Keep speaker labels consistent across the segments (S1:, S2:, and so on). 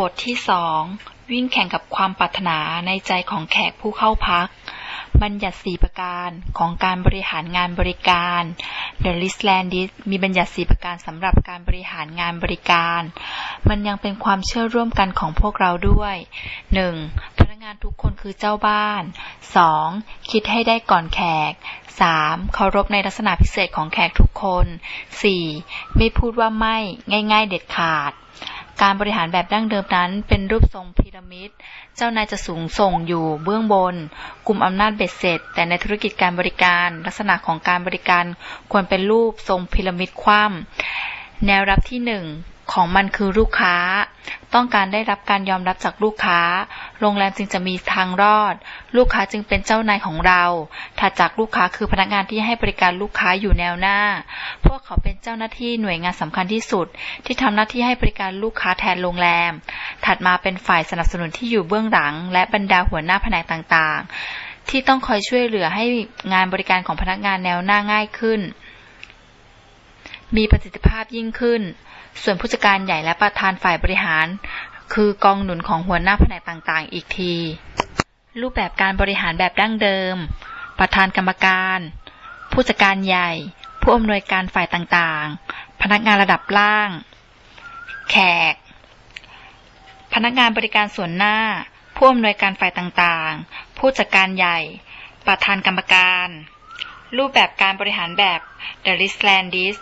S1: บทที่สองวิ่งแข่งกับความปรารถนาในใจของแขกผู้เข้าพัก บัญญัติสี่ประการของการบริหารงานบริการ The List Landis มีบัญญัติสี่ประการสำหรับการบริหารงานบริการ มันยังเป็นความเชื่อร่วมกันของพวกเราด้วย 1. พนักงานทุกคนคือเจ้าบ้าน 2. คิดให้ได้ก่อนแขก 3. เคารพในลักษณะพิเศษของแขกทุกคน 4. ไม่พูดว่าไม่ง่าย ๆ เด็ดขาด การบริหารแบบดั้งเดิมนั้น เป็นรูปทรงพีระมิด เจ้านายจะสูงส่งอยู่เบื้องบน กลุ่มอำนาจเบ็ดเสร็จ แต่ในธุรกิจการบริการ ลักษณะของการบริการควรเป็นรูปทรงพีระมิดคว่ำแนวรับที่หนึ่งของมันคือลูกค้า ต้องการได้รับการยอมรับจากลูกค้า โรงแรมจึงจะมีทางรอด ลูกค้าจึงเป็นเจ้านายของเรา ถัดจากลูกค้าคือพนักงานที่ให้บริการลูกค้าอยู่แนวหน้า พวกเขาเป็นเจ้าหน้าที่หน่วยงานสำคัญที่สุด ที่ทำหน้าที่ให้บริการลูกค้าแทนโรงแรม ถัดมาเป็นฝ่ายสนับสนุนที่อยู่เบื้องหลัง และบรรดาหัวหน้าแผนกต่างๆ ที่ต้องคอยช่วยเหลือให้งานบริการของพนักงานแนวหน้าง่ายขึ้น มีประสิทธิภาพยิ่งขึ้น ส่วนผู้จัดการใหญ่และประธานฝ่ายบริหาร คือกองหนุนของหัวหน้าแผนกต่างๆ อีกที รูปแบบการบริหารแบบดั้งเดิม ประธานกรรมการ ผู้จัดการใหญ่ ผู้อำนวยการฝ่ายต่างๆ พนักงานระดับล่าง แขก พนักงานบริการส่วนหน้า ผู้อำนวยการฝ่ายต่างๆ ผู้จัดการใหญ่ ประธานกรรมการ รูปแบบการบริหารแบบ The List Landis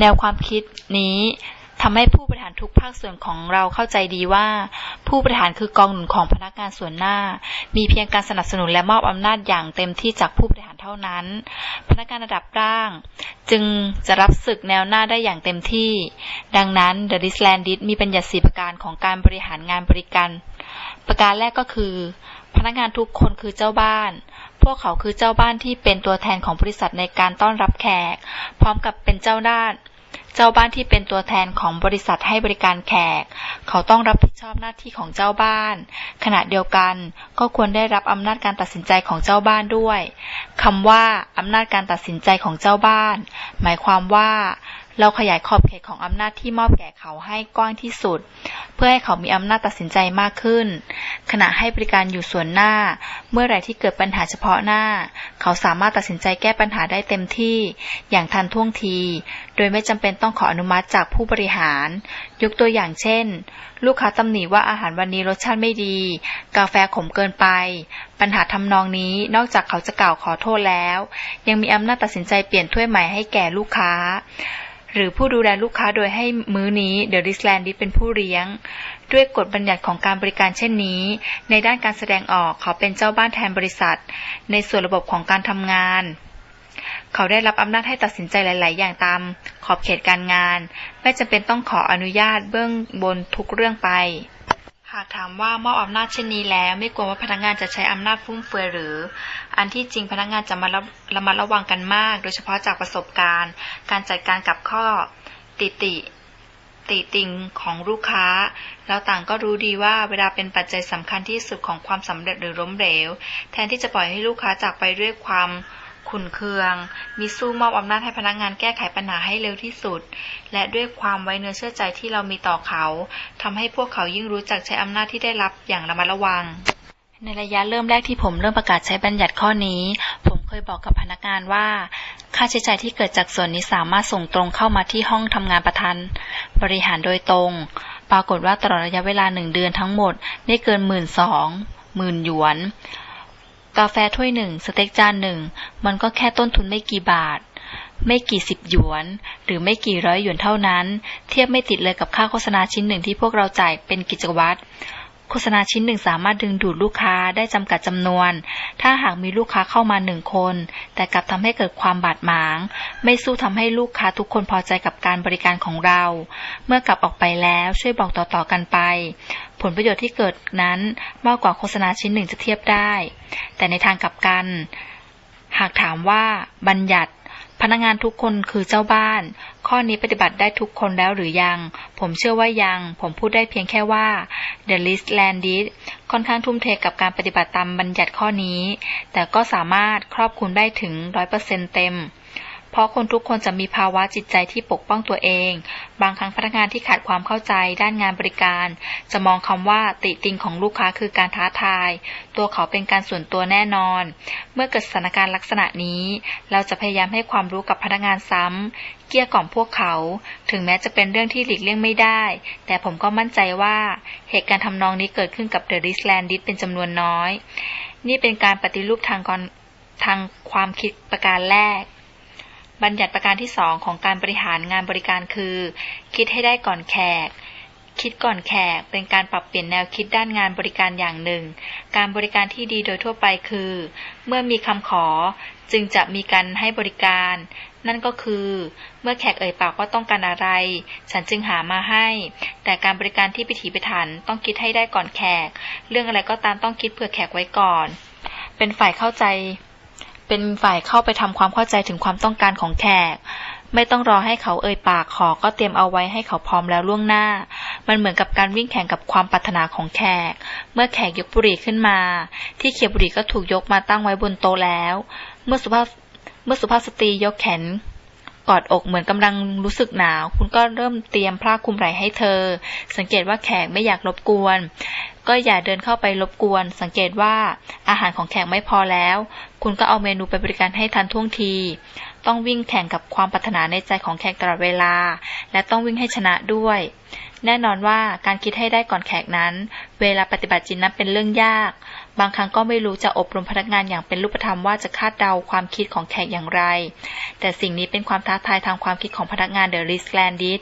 S1: แนวความคิดนี้ทำให้ผู้บริหารทุกภาคส่วนของเราเข้าใจดีว่า ผู้บริหารคือกองหนุนของพนักงานส่วนหน้า มีเพียงการสนับสนุนและมอบอำนาจอย่างเต็มที่จากผู้บริหารเท่านั้น พนักงานระดับล่าง จึงจะรับศึกแนวหน้าได้อย่างเต็มที่ ดังนั้น The l i s l a n d i s มีบัญญัติสีประการของการบริหารงานบริการ ประการแรกก็คือ พนักงานทุกคนคือเจ้าบ้าน พวกเขาคือเจ้าบ้านที่เป็นตัวแทนของบริษัทในการต้อนรับแขก พร้อมกับเป็นเจ้าด้าน เจ้าบ้านที่เป็นตัวแทนของบริษัทให้บริการแขก เขาต้องรับผิดชอบหน้าที่ของเจ้าบ้าน ขณะเดียวกันก็ควรได้รับอำนาจการตัดสินใจของเจ้าบ้านด้วยคำว่าอำนาจการตัดสินใจของเจ้าบ้าน หมายความว่า เราขยายขอบเขตของอำนาจที่มอบแก่เขาให้กว้างที่สุด เพื่อให้เขามีอำนาจตัดสินใจมากขึ้น ขณะให้บริการอยู่ส่วนหน้า เมื่อไรที่เกิดปัญหาเฉพาะหน้า เขาสามารถตัดสินใจแก้ปัญหาได้เต็มที่ อย่างทันท่วงที โดยไม่จำเป็นต้องขออนุมัติจากผู้บริหาร ยกตัวอย่างเช่น ลูกค้าตำหนิว่าอาหารวันนี้รสชาติไม่ดี กาแฟขมเกินไป ปัญหาทำนองนี้นอกจากเขาจะกล่าวขอโทษแล้ว ยังมีอำนาจตัดสินใจเปลี่ยนถ้วยใหม่ให้แก่ลูกค้า หรือผู้ดูแลลูกค้าโดยให้มื้อนี้เดอะดิสแลนดิสเป็นผู้เลี้ยง ด้วยกฎบัญญัติของการบริการเช่นนี้ ในด้านการแสดงออกเขาเป็นเจ้าบ้านแทนบริษัท ในส่วนระบบของการทำงาน เขาได้รับอำนาจให้ตัดสินใจหลาย ๆ อย่างตาม ขอบเขตการงาน ไม่จำเป็นต้องขออนุญาตเบื้องบนทุกเรื่องไป หากถามว่ามอบอำนาจเช่นนี้แล้ว ไม่กลัวว่าพนักงานจะใช้อำนาจฟุ่มเฟือยหรือ อันที่จริงพนักงานจะมาระระมัดระวังกันมาก โดยเฉพาะจากประสบการณ์ การจัดการกับข้อติติติติงของลูกค้า เราต่างก็รู้ดีว่าเวลาเป็นปัจจัยสำคัญที่สุดของความสำเร็จหรือล้มเหลว แทนที่จะปล่อยให้ลูกค้าจากไปด้วยความ ขุนเคืองมีสู้มอบอำนาจให้พนักงานแก้ไขปัญหาให้เร็วที่สุด และด้วยความไว้เนื้อเชื่อใจที่เรามีต่อเขาทำให้พวกเขายิ่งรู้จักใช้อำนาจที่ได้รับอย่างระมัดระวัง ในระยะเริ่มแรกที่ผมเริ่มประกาศใช้บัญญัติข้อนี้ ผมเคยบอกกับพนักงานว่า ค่าใช้จ่ายที่เกิดจากส่วนนี้สามารถส่งตรงเข้ามาที่ห้องทำงานประธานบริหารโดยตรง ปรากฏว่าตลอดระยะเวลาหนึ่งเดือนทั้งหมดไม่เกินหมื่นสองหมื่นหยวน กาแฟถ้วยหนึ่งสเต็กจานหนึ่งมันก็แค่ต้นทุนไม่กี่บาท ไม่กี่สิบหยวน หรือไม่กี่ร้อยหยวนเท่านั้น เทียบไม่ติดเลยกับค่าโฆษณาชิ้นหนึ่งที่พวกเราจ่ายเป็นกิจวัตร โฆษณาชิ้นหนึ่งสามารถดึงดูดลูกค้าได้จำกัดจำนวน ถ้าหากมีลูกค้าเข้ามาหนึ่งคน แต่กลับทำให้เกิดความบาดหมาง ไม่สู้ทำให้ลูกค้าทุกคนพอใจกับการบริการของเรา เมื่อกลับออกไปแล้วช่วยบอกต่อๆกันไป ผลประโยชน์ที่เกิดนั้นมากกว่าโฆษณาชิ้นหนึ่งจะเทียบได้ แต่ในทางกลับกัน หากถามว่าบัญญัติ พนักงานทุกคนคือเจ้าบ้าน ข้อนี้ปฏิบัติได้ทุกคนแล้วหรือยัง ผมเชื่อว่ายัง ผมพูดได้เพียงแค่ว่า The List Landis ค่อนข้างทุ่มเทกับการปฏิบัติตามบัญญัติข้อนี้ แต่ก็สามารถครอบคลุมได้ถึง 100%เต็ม เพราะคนทุกคนจะมีภาวะจิตใจที่ปกป้องตัวเอง บางครั้งพนักงานที่ขาดความเข้าใจด้านงานบริการ จะมองคำว่าติติงของลูกค้าคือการท้าทาย ตัวเขาเป็นการส่วนตัวแน่นอน เมื่อเกิดสถานการณ์ลักษณะนี้ เราจะพยายามให้ความรู้กับพนักงานซ้ำเกลี้ยกล่อมพวกเขา ถึงแม้จะเป็นเรื่องที่หลีกเลี่ยงไม่ได้ แต่ผมก็มั่นใจว่าเหตุการณ์ทำนองนี้เกิดขึ้นกับเดอะริสแลนดิสเป็นจำนวนน้อย นี่เป็นการปฏิรูปทางกรทางความคิดประการแรก บัญญัติประการที่สองของการบริหารงานบริการคือ คิดให้ได้ก่อนแขก คิดก่อนแขกเป็นการปรับเปลี่ยนแนวคิดด้านงานบริการอย่างหนึ่ง การบริการที่ดีโดยทั่วไปคือ เมื่อมีคำขอจึงจะมีการให้บริการ นั่นก็คือ เมื่อแขกเอ่ยปากว่าต้องการอะไร ฉันจึงหามาให้ แต่การบริการที่พิถีพิถันต้องคิดให้ได้ก่อนแขก เรื่องอะไรก็ตามต้องคิดเผื่อแขกไว้ก่อน เป็นฝ่ายเข้าใจ เป็นฝ่ายเข้าไปทำความเข้าใจถึงความต้องการของแขก ไม่ต้องรอให้เขาเอ่ยปากขอก็เตรียมเอาไว้ให้เขาพร้อมแล้วล่วงหน้า มันเหมือนกับการวิ่งแข่งกับความปรารถนาของแขก เมื่อแขกยกบุหรี่ขึ้นมา ที่เขียบบุหรี่ก็ถูกยกมาตั้งไว้บนโต๊ะแล้ว เมื่อสุภาพเมื่อสุภาพสตรียกแขน กอดอกเหมือนกำลังรู้สึกหนาว คุณก็เริ่มเตรียมผ้าคลุมไหล่ให้เธอ สังเกตว่าแขกไม่อยากรบกวน ก็อย่าเดินเข้าไปรบกวน สังเกตว่าอาหารของแขกไม่พอแล้ว คุณก็เอาเมนูไปบริการให้ทันท่วงที ต้องวิ่งแข่งกับความปรารถนาในใจของแขกตลอดเวลา และต้องวิ่งให้ชนะด้วย แน่นอนว่าการคิดให้ได้ก่อนแขกนั้น เวลาปฏิบัติจริงนั้นเป็นเรื่องยาก บางครั้งก็ไม่รู้จะอบรมพนักงานอย่างเป็นรูปธรรมว่าจะคาดเดาความคิดของแขกอย่างไร แต่สิ่งนี้เป็นความท้าทายทางความคิดของพนักงานเดอะริสแลนดิส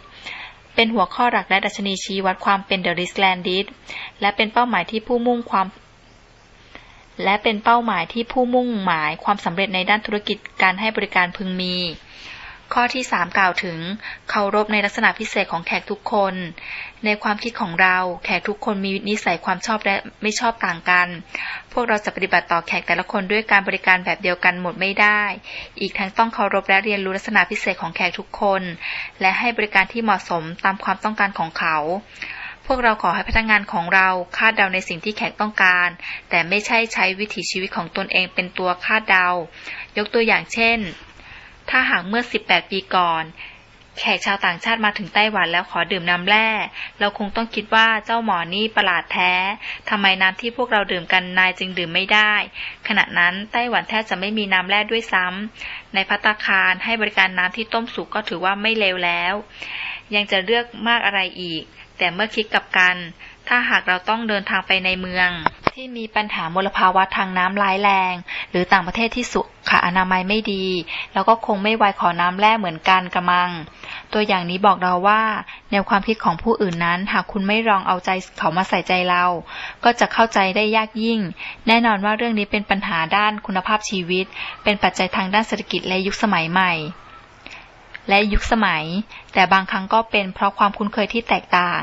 S1: เป็นหัวข้อหลักและดัชนีชี้วัดความเป็นเดอะริสแลนดิสและเป็นเป้าหมายที่ผู้มุ่งความและเป็นเป้าหมายที่ผู้มุ่งหมายความสำเร็จในด้านธุรกิจการให้บริการพึงมี ข้อที่ 3 กล่าวถึงเคารพในลักษณะพิเศษของแขกทุกคน ในความคิดของเราแขกทุกคนมีนิสัยความชอบและไม่ชอบต่างกัน พวกเราจะปฏิบัติต่อแขกแต่ละคนด้วยการบริการแบบเดียวกันหมดไม่ได้ อีกทั้งต้องเคารพและเรียนรู้ลักษณะพิเศษของแขกทุกคน และให้บริการที่เหมาะสมตามความต้องการของเขาพวกเราขอให้พนักงานของเราคาดเดาในสิ่งที่แขกต้องการ แต่ไม่ใช่ใช้วิถีชีวิตของตนเองเป็นตัวคาดเดา ยกตัวอย่างเช่น ถ้าหากเมื่อ 18 ปีก่อน แขกชาวต่างชาติมาถึงไต้หวันแล้วขอดื่มน้ำแร่ เราคงต้องคิดว่าเจ้าหมอนี่ประหลาดแท้ทำไมน้ำที่พวกเราดื่มกันนายจึงดื่มไม่ได้ ขณะนั้นไต้หวันแทบจะไม่มีน้ำแร่ด้วยซ้ำในพัตคารให้บริการน้ำที่ต้มสุกก็ถือว่าไม่เลวแล้ว ยังจะเลือกมากอะไรอีก แต่เมื่อคิดกับกัน ถ้าหากเราต้องเดินทางไปในเมือง ที่มีปัญหามลภาวะทางน้ำร้ายแรง หรือต่างประเทศที่สุขอนามัยไม่ดี แล้วก็คงไม่ไวขอน้ำแร่เหมือนกันกระมัง ตัวอย่างนี้บอกเราว่า แนวความคิดของผู้อื่นนั้น หากคุณไม่ลองเอาใจเขามาใส่ใจเรา ก็จะเข้าใจได้ยากยิ่ง แน่นอนว่าเรื่องนี้เป็นปัญหาด้านคุณภาพชีวิต เป็นปัจจัยทางด้านเศรษฐกิจและยุคสมัยใหม่ และยุคสมัย แต่บางครั้งก็เป็นเพราะความคุ้นเคยที่แตกต่าง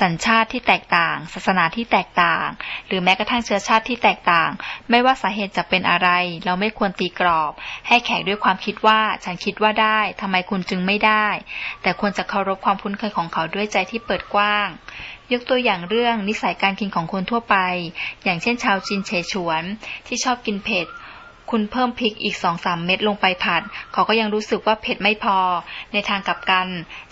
S1: สัญชาติที่แตกต่าง ศาสนาที่แตกต่าง หรือแม้กระทั่งเชื้อชาติที่แตกต่าง ไม่ว่าสาเหตุจะเป็นอะไร เราไม่ควรตีกรอบ ให้แขกด้วยความคิดว่าฉันคิดว่าได้ทำไมคุณจึงไม่ได้ แต่ควรจะเคารพความคุ้นเคยของเขาด้วยใจที่เปิดกว้างยกตัวอย่างเรื่องนิสัยการกินของคนทั่วไป อย่างเช่นชาวจีนเฉฉวน ที่ชอบกินเผ็ด คุณเพิ่มพริกอีก2-3เม็ดลงไปผัด เขาก็ยังรู้สึกว่าเผ็ดไม่พอ ในทางกลับกัน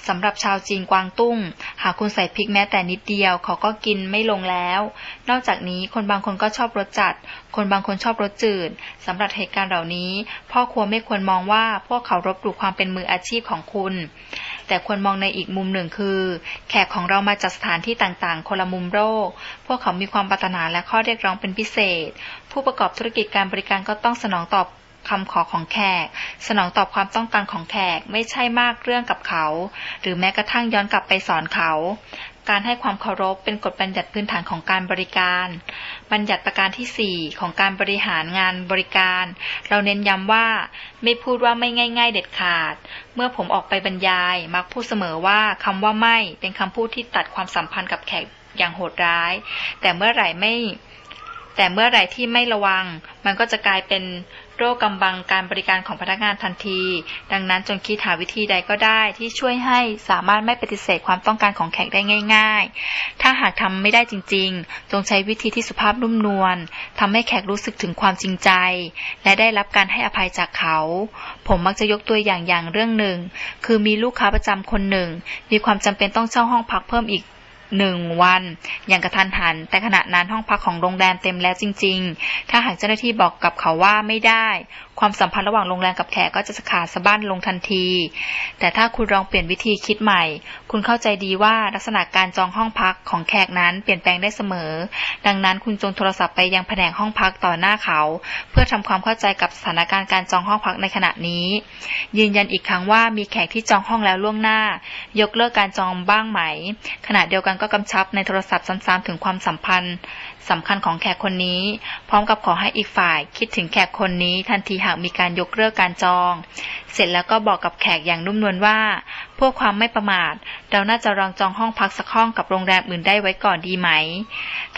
S1: สำหรับชาวจีนกวางตุ้ง หากคุณใส่พริกแม้แต่นิดเดียว เขาก็กินไม่ลงแล้ว นอกจากนี้คนบางคนก็ชอบรสจัด คนบางคนชอบรสจืดสำหรับเหตุการณ์เหล่านี้ พ่อครัวไม่ควรมองว่าพวกเขารบหลู่ความเป็นมืออาชีพของคุณ แต่ควรมองในอีกมุมหนึ่งคือ แขกของเรามาจากสถานที่ต่างๆ คนละมุมโลกพวกเขามีความปรารถนาและข้อเรียกร้องเป็นพิเศษ ผู้ประกอบธุรกิจการบริการก็ต้องสนองตอบ คำขอของแขก สนองตอบความต้องการของแขกไม่ใช่มากเรื่องกับเขา หรือแม้กระทั่งย้อนกลับไปสอนเขา การให้ความเคารพเป็นกฎบัญญัติพื้นฐานของการบริการ บัญญัติประการที่ 4 ของการบริหารงานบริการ เราเน้นย้ำว่า ไม่พูดว่าไม่ง่าย ๆ เด็ดขาด เมื่อผมออกไปบรรยาย มักพูดเสมอว่าคำว่าไม่เป็นคำพูดที่ตัดความสัมพันธ์กับแขกอย่างโหดร้าย แต่เมื่อไหร่ไม่ แต่เมื่อไหร่ที่ไม่ระวัง มันก็จะกลายเป็น โรคกำบังการบริการของพนักงานทันที ดังนั้นจงคิดหาวิธีใดก็ได้ ที่ช่วยให้สามารถไม่ปฏิเสธความต้องการของแขกได้ง่าย ๆ ถ้าหากทำไม่ได้จริง ๆ จงใช้วิธีที่สุภาพนุ่มนวลทำให้แขกรู้สึกถึงความจริงใจ และได้รับการให้อภัยจากเขา ผมมักจะยกตัวอย่างอย่างเรื่องหนึ่ง คือมีลูกค้าประจำคนหนึ่ง มีความจำเป็นต้องเช่าห้องพักเพิ่มอีก หนึ่งวัน อย่างกระทันหัน แต่ขณะนั้นห้องพักของโรงแรมเต็มแล้วจริง ๆ ถ้าหากเจ้าหน้าที่บอกกับเขาว่าไม่ได้ ความสัมพันธ์ระหว่างโรงแรมกับแขกก็จะขาดสะบั้นลงทันที แต่ถ้าคุณลองเปลี่ยนวิธีคิดใหม่ คุณเข้าใจดีว่าลักษณะการจองห้องพักของแขกนั้นเปลี่ยนแปลงได้เสมอ ดังนั้นคุณจงโทรศัพท์ไปยังแผนกห้องพักต่อหน้าเขา เพื่อทำความเข้าใจกับสถานการณ์การจองห้องพักในขณะนี้ ยืนยันอีกครั้งว่ามีแขกที่จองห้องแล้วล่วงหน้า ยกเลิกการจองบ้างไหม ขณะเดียวกันก็กำชับในโทรศัพท์ซ้ำๆถึงความสัมพันธ์ สำคัญของแขกคนนี้ พร้อมกับขอให้อีกฝ่ายคิดถึงแขกคนนี้ทันทีหากมีการยกเลิกการจอง เสร็จแล้วก็บอกกับแขกอย่างนุ่มนวลว่า เพื่อความไม่ประมาท เราน่าจะลองจองห้องพักสักห้องกับโรงแรมอื่นได้ไว้ก่อนดีไหม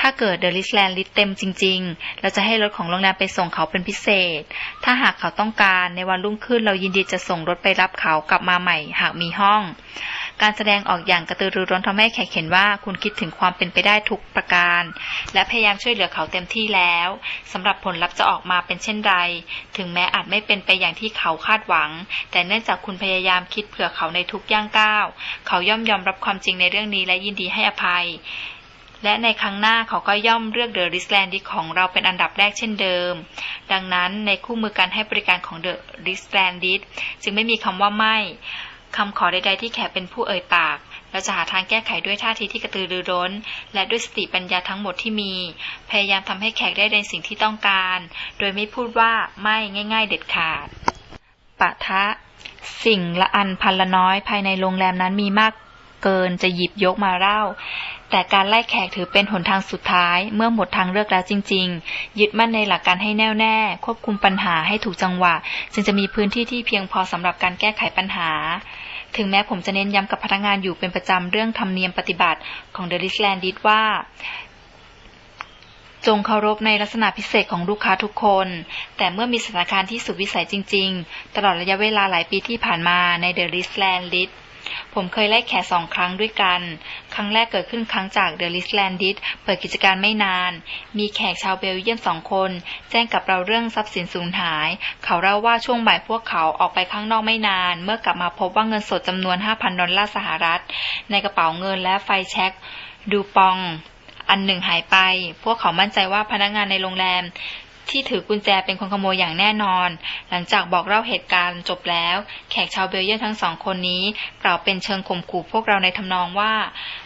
S1: ถ้าเกิดเดอะลิสแลนด์ลิสเต็มจริง ๆ เราจะให้รถของโรงแรมไปส่งเขาเป็นพิเศษ ถ้าหากเขาต้องการในวันรุ่งขึ้นเรายินดีจะส่งรถไปรับเขากลับมาใหม่หากมีห้อง การแสดงออกอย่างกระตือรือร้นทำให้แขกเห็นว่าคุณคิดถึงความเป็นไปได้ทุกประการ และพยายามช่วยเหลือเขาเต็มที่แล้วสำหรับผลลัพธ์จะออกมาเป็นเช่นไร ถึงแม้อาจไม่เป็นไปอย่างที่เขาคาดหวัง แต่เนื่องจากคุณพยายามคิดเผื่อเขาในทุกย่างก้าว เขาย่อมยอมรับความจริงในเรื่องนี้และยินดีให้อภัยและในครั้งหน้าเขาก็ย่อมเลือกเดอะริสแลนดิของเราเป็นอันดับแรกเช่นเดิม ดังนั้นในคู่มือการให้บริการของเดอะริสแลนดิจึงไม่มีคำว่าไม่ คำขอใดๆที่แขกเป็นผู้เอ่ยปาก เราจะหาทางแก้ไขด้วยท่าทีที่กระตือรือร้น และด้วยสติปัญญาทั้งหมดที่มี พยายามทำให้แขกได้ในสิ่งที่ต้องการ โดยไม่พูดว่าไม่ง่าย ๆ เด็ดขาดปะทะ สิ่งละอันพันละน้อยภายในโรงแรมนั้นมีมากเกินจะหยิบยกมาเล่า แต่การไล่แขกถือเป็นหนทางสุดท้าย เมื่อหมดทางเลือกแล้วจริง ๆ ยึดมั่นในหลักการให้แน่วแน่ ควบคุมปัญหาให้ถูกจังหวะ จึงจะมีพื้นที่ที่เพียงพอสำหรับการแก้ไขปัญหา ถึงแม้ผมจะเน้นย้ำกับพนักงานอยู่เป็นประจำเรื่องธรรมเนียมปฏิบัติของเดลิสแลนดิสว่า จงเคารพในลักษณะพิเศษของลูกค้าทุกคน แต่เมื่อมีสถานการณ์ที่สุดวิสัยจริง ๆ ตลอดระยะเวลาหลายปีที่ผ่านมาในเดลิสแลนดิส ผมเคยไล่แขกสองครั้งด้วยกัน ครั้งแรกเกิดขึ้นครั้งจากเดลิสแลนดิสเปิดกิจการไม่นาน มีแขกชาวเบลเยียมสองคน แจ้งกับเราเรื่องทรัพย์สินสูญหาย เขาเล่าว่าช่วงบ่ายพวกเขาออกไปข้างนอกไม่นาน เมื่อกลับมาพบว่าเงินสดจำนวน 5,000 ดอลลาร์สหรัฐ ในกระเป๋าเงินและไฟแช็กดูปอง อันหนึ่งหายไป พวกเขามั่นใจว่าพนักงานในโรงแรม ที่ถือกุญแจเป็นคนขโมยอย่างแน่นอน หลังจากบอกเล่าเหตุการณ์จบแล้ว แขกชาวเบลเยียมทั้งสองคนนี้กล่าวเป็นเชิงข่มขู่พวกเราในทำนองว่า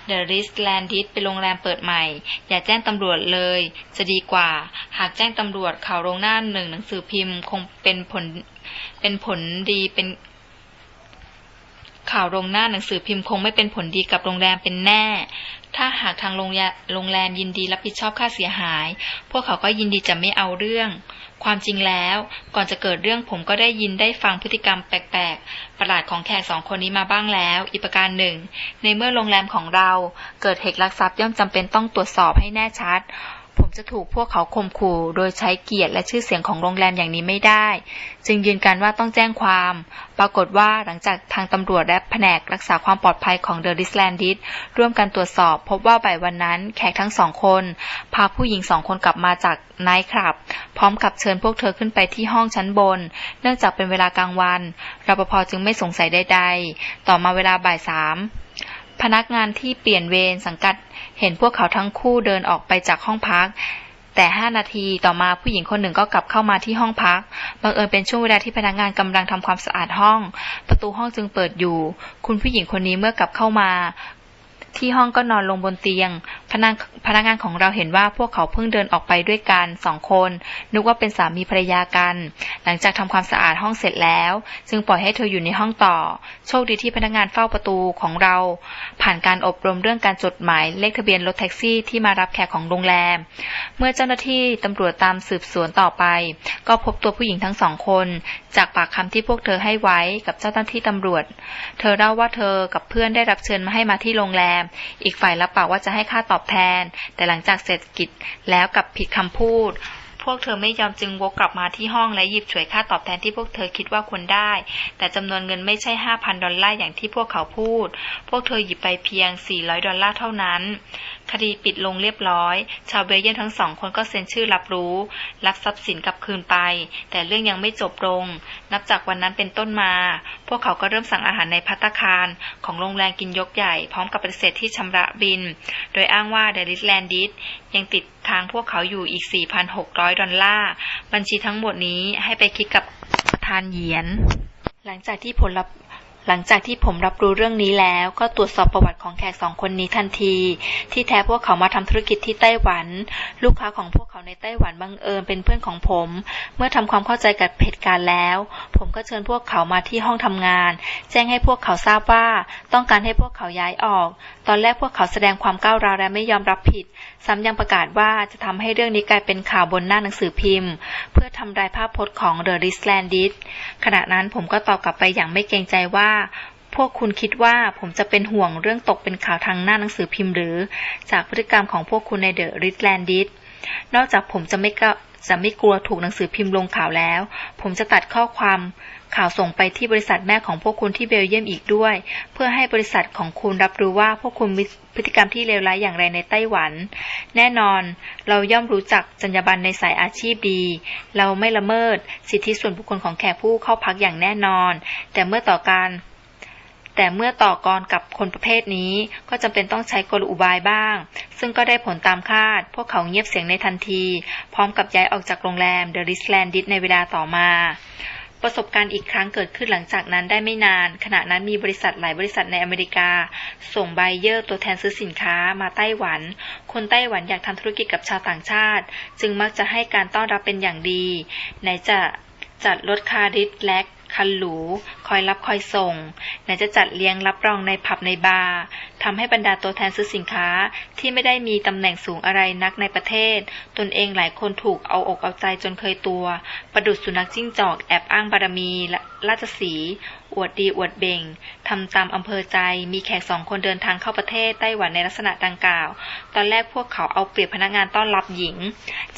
S1: The r i s l a n d i s เป็นโรงแรมเปิดใหม่ อย่าแจ้งตำรวจเลย จะดีกว่า หากแจ้งตำรวจข่าวโรงหน้าหนึ่งหนังสือพิมพ์คงเป็นผลเป็นผลดีเป็น ข่าวโรงหน้าหนังสือพิมพ์คงไม่เป็นผลดีกับโรงแรมเป็นแน่ ถ้าหากทางโรงแรโรงแรมยินดีรับผิดชอบค่าเสียหาย พวกเขาก็ยินดีจะไม่เอาเรื่อง ความจริงแล้วก่อนจะเกิดเรื่องผมก็ได้ยินได้ฟังพฤติกรรมแปลกๆ ประหลาดของแขกสองคนนี้มาบ้างแล้ว อีกประการหนึ่ง ในเมื่อโรงแรมของเราเกิดเหตุลักทรัพย์ย่อมจำเป็นต้องตรวจสอบให้แน่ชัด ผมจะถูกพวกเขาข่มขู่โดยใช้เกียรติและชื่อเสียงของโรงแรมอย่างนี้ไม่ได้ จึงยืนการว่าต้องแจ้งความ ปรากฏว่าหลังจากทางตำรวจและแผนกรักษาความปลอดภัยของเดอะดิสแลนดิสร่วมกันตรวจสอบพบว่าบ่ายวันนั้นแขกทั้งสองคน พาผู้หญิงสองคนกลับมาจากไนท์คลับ พร้อมกับเชิญพวกเธอขึ้นไปที่ห้องชั้นบน เนื่องจากเป็นเวลากลางวันรปภจึงไม่สงสัยใดๆ ต่อมาเวลาบ่ายสาม พนักงานที่เปลี่ยนเวรสังกัดเห็นพวกเขาทั้งคู่เดินออกไปจากห้องพัก แต่ห้านาทีต่อมาผู้หญิงคนหนึ่งก็กลับเข้ามาที่ห้องพัก บังเอิญเป็นช่วงเวลาที่พนักงานกำลังทำความสะอาดห้อง ประตูห้องจึงเปิดอยู่ คุณผู้หญิงคนนี้เมื่อกลับเข้ามา ที่ห้องก็นอนลงบนเตียง พนักพนักงานของเราเห็นว่าพวกเขาเพิ่งเดินออกไปด้วยกันสองคน นึกว่าเป็นสามีภรรยากัน หลังจากทำความสะอาดห้องเสร็จแล้ว จึงปล่อยให้เธออยู่ในห้องต่อ โชคดีที่พนักงานเฝ้าประตูของเรา ผ่านการอบรมเรื่องการจดหมายเลขทะเบียนรถแท็กซี่ที่มารับแขกของโรงแรม เมื่อเจ้าหน้าที่ตำรวจตามสืบสวนต่อไป ก็พบตัวผู้หญิงทั้งสองคน จากปากคำที่พวกเธอให้ไว้กับเจ้าหน้าที่ตำรวจ เธอเล่าว่าเธอกับเพื่อนได้รับเชิญมาให้มาที่โรงแรมอีกฝ่ายรับปากว่าจะให้ค่าตอบแทน แต่หลังจากเสร็จกิจแล้วกับผิดคำพูดพวกเธอไม่ยอมจึงวกกลับมาที่ห้องและหยิบฉวยค่าตอบแทนที่พวกเธอคิดว่าควรได้ แต่จำนวนเงินไม่ใช่ 5,000 ดอลลาร์อย่างที่พวกเขาพูด พวกเธอหยิบไปเพียง 400 ดอลลาร์เท่านั้น คดีปิดลงเรียบร้อย ชาวเบลเยียมทั้งสองคนก็เซ็นชื่อรับรู้ รับทรัพย์สินกลับคืนไป แต่เรื่องยังไม่จบลง นับจากวันนั้นเป็นต้นมา พวกเขาก็เริ่มสั่งอาหารในพัตคาร ของโรงแรมกินยกใหญ่ พร้อมกับปฏิเสธที่ชำระบิน โดยอ้างว่าเดลิสแลนดิสยังติดทางพวกเขาอยู่อีก 4,600 ดอลลาร์ บัญชีทั้งหมดนี้ให้ไปคิดกับประธานเหยียน หลังจากที่ผลลัพธ์ หลังจากที่ผมรับรู้เรื่องนี้แล้วก็ตรวจสอบประวัติของแขกสองคนนี้ทันที ที่แท้พวกเขามาทำธุรกิจที่ไต้หวัน ลูกค้าของพวกเขาในไต้หวันบังเอิญเป็นเพื่อนของผม เมื่อทำความเข้าใจกับเหตุการณ์แล้ว ผมก็เชิญพวกเขามาที่ห้องทำงาน แจ้งให้พวกเขาทราบว่าต้องการให้พวกเขาย้ายออก ตอนแรกพวกเขาแสดงความก้าวร้าวและไม่ยอมรับผิด ซ้ำยังประกาศว่าจะทำให้เรื่องนี้กลายเป็นข่าวบนหน้าหนังสือพิมพ์ เพื่อทำลายภาพพจน์ของเดอะริสแลนดิสขณะนั้นผมก็ตอบกลับไปอย่างไม่เกรงใจว่าพวกคุณคิดว่าผมจะเป็นห่วงเรื่องตกเป็นข่าวทางหน้าหนังสือพิมพ์หรือ จากพฤติกรรมของพวกคุณในเดอะริสแลนดิสนอกจากผมจะไม่กจะไม่กลัวถูกหนังสือพิมพ์ลงข่าวแล้ว ผมจะตัดข้อความ ข่าวส่งไปที่บริษัทแม่ของพวกคุณที่เบลเยียมอีกด้วย เพื่อให้บริษัทของคุณรับรู้ว่าพวกคุณมีพฤติกรรมที่เลวร้ายอย่างไรในไต้หวัน แน่นอน เราย่อมรู้จักจรรยาบรรณในสายอาชีพดี เราไม่ละเมิด สิทธิส่วนบุคคลของแขกผู้เข้าพักอย่างแน่นอน แต่เมื่อต่อการแต่เมื่อต่อกรกับคนประเภทนี้ก็จำเป็นต้องใช้กลอุบายบ้าง ซึ่งก็ได้ผลตามคาด พวกเขาเงียบเสียงในทันที พร้อมกับย้ายออกจากโรงแรมเดอะริสแลนดิสในเวลาต่อมา ประสบการณ์อีกครั้งเกิดขึ้นหลังจากนั้นได้ไม่นาน ขณะนั้นมีบริษัทหลายบริษัทในอเมริกา ส่งไบเยอร์ตัวแทนซื้อสินค้ามาไต้หวัน คนไต้หวันอยากทำธุรกิจกับชาวต่างชาติ จึงมักจะให้การต้อนรับเป็นอย่างดีไหนจะจัดรถคาริสแลกคันหรู คอยรับคอยส่ง ไหนจะจัดเลี้ยงรับรองในผับในบาร์ ทำให้บรรดาตัวแทนซื้อสินค้าที่ไม่ได้มีตำแหน่งสูงอะไรนักในประเทศ ตนเองหลายคนถูกเอาอกเอาใจจนเคยตัว ประดุษสุนัขจิ้งจอกแอบอ้างบารมีและราชสีห์อวดดีอวดเบ่งทำตามอำเภอใจ มีแขกสองคนเดินทางเข้าประเทศไต้หวันในลักษณะดังกล่าว ตอนแรกพวกเขาเอาเปรียบพนักงานต้อนรับหญิง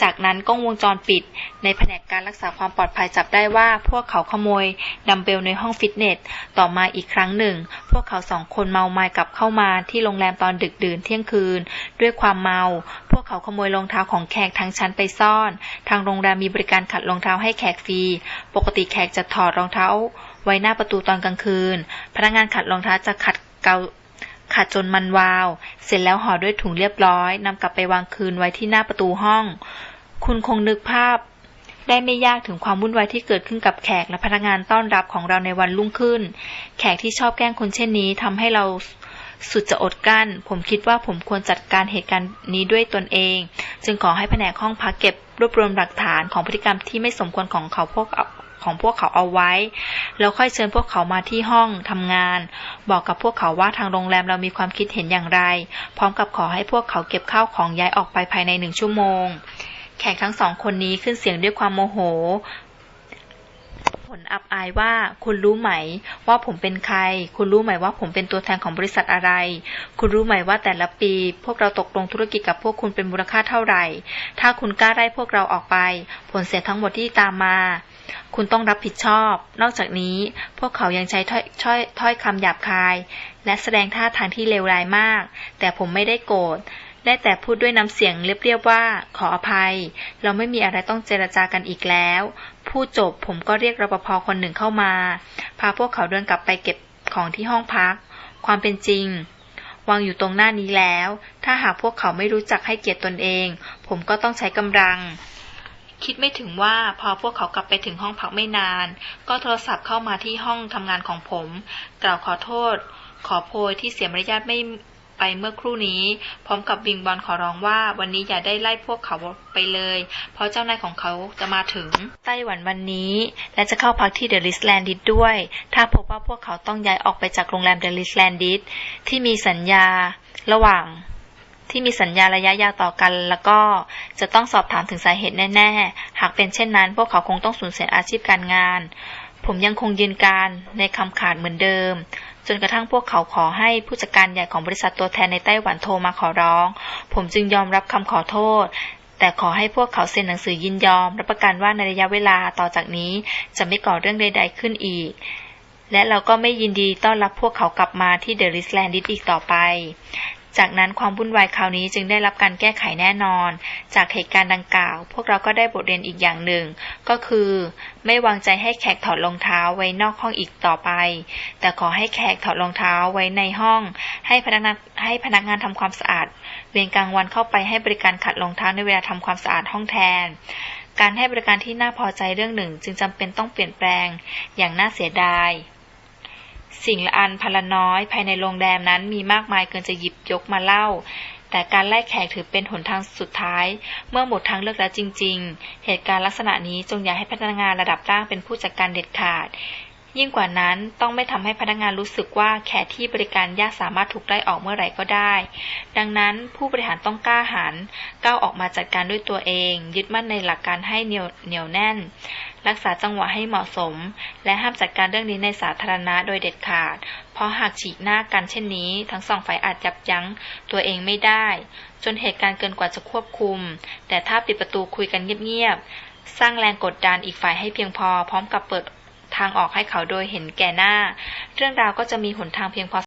S1: จากนั้นกล้องวงจรปิด ในแผนกการรักษาความปลอดภัยจับได้ว่า พวกเขาขโมยดัมเบลในห้องฟิตเนส ต่อมาอีกครั้งหนึ่ง พวกเขาสองคนเมาไม้กลับเข้ามาที่โรงแรมตอนดึกดื่นเที่ยงคืน ด้วยความเมา พวกเขาขโมยรองเท้าของแขกทั้งชั้นไปซ่อน ทางโรงแรมมีบริการขัดรองเท้าให้แขกฟรี ปกติแขกจะถอดรองเท้า ไว้หน้าประตูตอนกลางคืน พนักงานขัดรองเท้าจะขัดเกาขัดจนมันวาว เสร็จแล้วห่อด้วยถุงเรียบร้อยนำกลับไปวางคืนไว้ที่หน้าประตูห้อง คุณคงนึกภาพ ได้ไม่ยากถึงความวุ่นวายที่เกิดขึ้นกับแขกและพนักงานต้อนรับของเราในวันรุ่งขึ้น แขกที่ชอบแกล้งคนเช่นนี้ทำให้เรา สุดจะอดกลั้น ผมคิดว่าผมควรจัดการเหตุการณ์นี้ด้วยตนเอง จึงขอให้แผนกห้องพักเก็บรวบรวมหลักฐานของพฤติกรรมที่ไม่สมควรของเขาพวกของพวกเขาเอาไว้ แล้วค่อยเชิญพวกเขามาที่ห้องทำงาน บอกกับพวกเขาว่าทางโรงแรมเรามีความคิดเห็นอย่างไร พร้อมกับขอให้พวกเขาเก็บข้าวของย้ายออกไปภายในหนึ่งชั่วโมง แขกทั้งสองคนนี้ขึ้นเสียงด้วยความโมโห ผลอับอายว่าคุณรู้ไหมว่าผมเป็นใคร คุณรู้ไหมว่าผมเป็นตัวแทนของบริษัทอะไร คุณรู้ไหมว่าแต่ละปี พวกเราตกลงธุรกิจกับพวกคุณเป็นมูลค่าเท่าไหร่ ถ้าคุณกล้าไล่พวกเราออกไป ผลเสียทั้งหมดที่ตามมา คุณต้องรับผิดชอบ นอกจากนี้ พวกเขายังใช้ถ้อยอยถ้อยคำหยาบคาย และแสดงท่าทางที่เลวร้ายมาก แต่ผมไม่ได้โกรธ ได้แต่พูดด้วยน้ำเสียงเรียบๆว่า ขออภัย เราไม่มีอะไรต้องเจรจากันอีกแล้ว พูดจบผมก็เรียกรปภคนหนึ่งเข้ามา พาพวกเขาเดินกลับไปเก็บของที่ห้องพัก ความเป็นจริงวางอยู่ตรงหน้านี้แล้ว ถ้าหากพวกเขาไม่รู้จักให้เกียรติตนเอง ผมก็ต้องใช้กำลัง คิดไม่ถึงว่าพอพวกเขากลับไปถึงห้องพักไม่นาน ก็โทรศัพท์เข้ามาที่ห้องทำงานของผม กล่าวขอโทษ ขอโพยที่เสียมารยาทไม่ ไปเมื่อครู่นี้ พร้อมกับวิงบอลขอร้องว่าวันนี้อย่าได้ไล่พวกเขาไปเลย เพราะเจ้านายของเขาจะมาถึงไต้หวันวันนี้ และจะเข้าพักที่เดลิสแลนดิสด้วย ถ้าพบว่าพวกเขาต้องย้ายออกไปจากโรงแรมเดลิสแลนดิสที่มีสัญญาระหว่างที่มีสัญญาระยะยาวต่อกัน แล้วก็จะต้องสอบถามถึงสาเหตุแน่ ๆ หากเป็นเช่นนั้น พวกเขาคงต้องสูญเสียอาชีพการงาน ผมยังคงยืนการในคำขาดเหมือนเดิม จนกระทั่งพวกเขาขอให้ผู้จัดการใหญ่ของบริษัทตัวแทนในไต้หวันโทรมาขอร้อง ผมจึงยอมรับคำขอโทษ แต่ขอให้พวกเขาเซ็นหนังสือยินยอม รับประกันว่าในระยะเวลาต่อจากนี้จะไม่ก่อเรื่องใด ๆ ขึ้นอีก และเราก็ไม่ยินดีต้อนรับพวกเขากลับมาที่เดอะริสแลนด์อีกต่อไป จากนั้นความวุ่นวายคราวนี้จึงได้รับการแก้ไขแน่นอน จากเหตุการณ์ดังกล่าว พวกเราก็ได้บทเรียนอีกอย่างหนึ่ง ก็คือ ไม่วางใจให้แขกถอดรองเท้าไว้นอกห้องอีกต่อไป แต่ขอให้แขกถอดรองเท้าไว้ในห้อง ให้พนักงานให้พนักงานทำความสะอาด เวรกลางวันเข้าไปให้บริการขัดรองเท้าในเวลาทำความสะอาดห้องแทนการให้บริการที่น่าพอใจเรื่องหนึ่ง จึงจำเป็นต้องเปลี่ยนแปลงอย่างน่าเสียดาย สิ่งละอันพันละน้อยภายในโรงแรมนั้นมีมากมายเกินจะหยิบยกมาเล่า แต่การไล่แขกถือเป็นหนทางสุดท้าย เมื่อหมดทางเลือกแล้วจริง ๆ เหตุการณ์ลักษณะนี้จงอย่าให้พนักงานระดับล่างเป็นผู้จัดการเด็ดขาด ยิ่งกว่านั้นต้องไม่ทำให้พนักงานรู้สึกว่าแขกที่บริการยากสามารถถูกไล่ออกเมื่อไหร่ก็ได้ ดังนั้นผู้บริหารต้องกล้าหาญก้าวออกมาจัดการด้วยตัวเอง ยึดมั่นในหลักการให้เหนียวเหนียวแน่น รักษาจังหวะให้เหมาะสม และห้ามจัดการเรื่องนี้ในสาธารณะโดยเด็ดขาด เพราะหากฉีกหน้ากันเช่นนี้ ทั้งสองฝ่ายอาจยับยั้งตัวเองไม่ได้ จนเหตุการณ์เกินกว่าจะควบคุม แต่ถ้าปิดประตูคุยกันเงียบๆสร้างแรงกดดันอีกฝ่ายให้เพียงพอ พร้อมกับเปิด ทางออกให้เขาโดยเห็นแก่หน้า เรื่องราวก็จะมีหนทางเพียงพอ